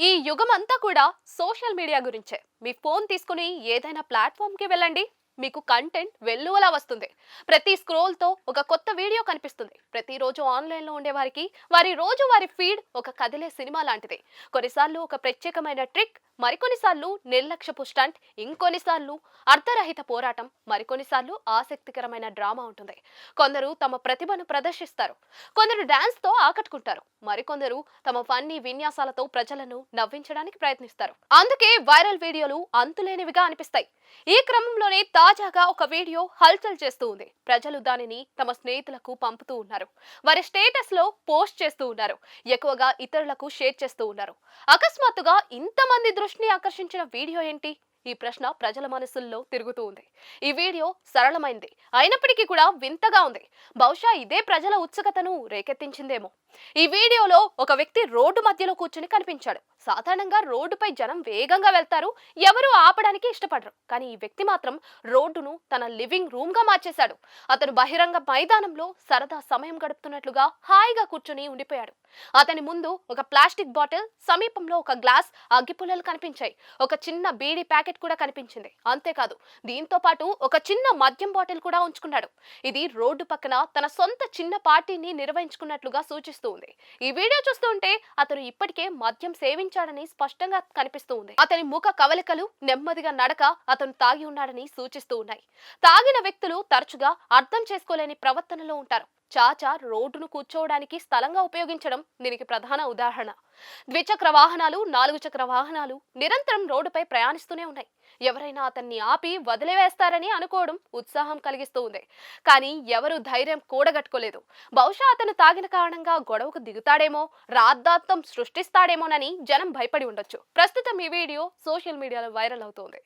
ఈ యుగం అంతా కూడా సోషల్ మీడియా గురించే. మీ ఫోన్ తీసుకుని ఏదైనా ప్లాట్ఫామ్కి వెళ్ళండి. మీకు కంటెంట్ వెల్లువలా వస్తుంది. ప్రతి స్క్రోల్తో ఒక కొత్త వీడియో కనిపిస్తుంది. ప్రతిరోజు ఆన్లైన్లో ఉండేవారికి వారి రోజు వారి ఫీడ్ ఒక కదిలే సినిమా లాంటిది. కొన్నిసార్లు ఒక ప్రత్యేకమైన ట్రిక్ మరికొన్నిసార్లు నిర్లక్ష్యపు స్టంట్ ఇంకొన్నిసార్లు అర్ధరహిత పోరాటం మరికొన్నిసార్లు ఆసక్తికరమైన డ్రామా ఉంటుంది. కొందరు తమ ప్రతిభను ప్రదర్శిస్తారు. కొందరు డాన్స్తో ఆకట్టుకుంటారు. మరికొందరు తమ ఫన్నీ విన్యాసాలతో ప్రజలను నవ్వించడానికి ప్రయత్నిస్తారు. అందుకే వైరల్ వీడియోలు అంతులేనివిగా అనిపిస్తాయి. ఈ క్రమంలోనే తాజాగా ఒక వీడియో హల్చల్ చేస్తూ ఉంది. ప్రజలు దానిని తమ స్నేహితులకు పంపుతూ ఉన్నారు. వారి స్టేటస్లో పోస్ట్ చేస్తూ ఉన్నారు. ఎక్కువగా ఇతరులకు షేర్ చేస్తూ ఉన్నారు. అకస్మాత్తుగా ఇంతమంది దృష్టిని ఆకర్షించిన వీడియో ఏంటి? ఈ ప్రశ్న ప్రజల మనసుల్లో తిరుగుతూ ఉంది. ఈ వీడియో సరళమైంది. అయినప్పటికీ కూడా వింతగా ఉంది. బహుశా ఇదే ప్రజల ఉత్సుకతను రేకెత్తించిందేమో. ఈ వీడియోలో ఒక వ్యక్తి రోడ్డు మధ్యలో కూర్చుని కనిపించాడు. సాధారణంగా రోడ్డుపై జనం వేగంగా వెళ్తారు. ఎవరు ఆపడానికి ఇష్టపడరు. కానీ ఈ వ్యక్తి మాత్రం రోడ్డును తన లివింగ్ రూమ్గా మార్చేశాడు. అతను బహిరంగ మైదానంలో సరదా సమయం గడుపుతున్నట్లుగా హాయిగా కూర్చుని ఉండిపోయాడు. అతని ముందు ఒక ప్లాస్టిక్ బాటిల్ సమీపంలో ఒక గ్లాస్ అగ్గిపుల్లలు కనిపించాయి. ఒక చిన్న బీడీ ప్యాకెట్ కూడా కనిపించింది. అంతేకాదు దీంతో పాటు ఒక చిన్న మద్యం బాటిల్ కూడా ఉంచుకున్నాడు. ఇది రోడ్డు పక్కన తన సొంత చిన్న పార్టీని నిర్వహించుకున్నట్లుగా సూచిస్తూ ఉంది. ఈ వీడియో చూస్తుంటే అతను ఇప్పటికే మద్యం సేవించాడని స్పష్టంగా కనిపిస్తూ ఉంది. అతని ముఖ కవలికలు నెమ్మదిగా నడక అతను తాగి ఉన్నాడని సూచిస్తూ ఉన్నాయి. తాగిన వ్యక్తులు తరచుగా అర్థం చేసుకోలేని ప్రవర్తనలో ఉంటారు. చాచా రోడ్డును కూర్చోవడానికి స్థలంగా ఉపయోగించడం దీనికి ప్రధాన ఉదాహరణ. ద్విచక్ర వాహనాలు నాలుగు చక్ర వాహనాలు నిరంతరం రోడ్డుపై ప్రయాణిస్తూనే ఉన్నాయి. ఎవరైనా అతన్ని ఆపి వదిలివేస్తారని అనుకోవడం ఉత్సాహం కలిగిస్తూ ఉంది. కానీ ఎవరు ధైర్యం కూడగట్టుకోలేదు. బహుశా అతను తాగిన కారణంగా గొడవకు దిగుతాడేమో రాద్ధాంతం సృష్టిస్తాడేమోనని జనం భయపడి ఉండొచ్చు. ప్రస్తుతం ఈ వీడియో సోషల్ మీడియాలో వైరల్ అవుతోంది.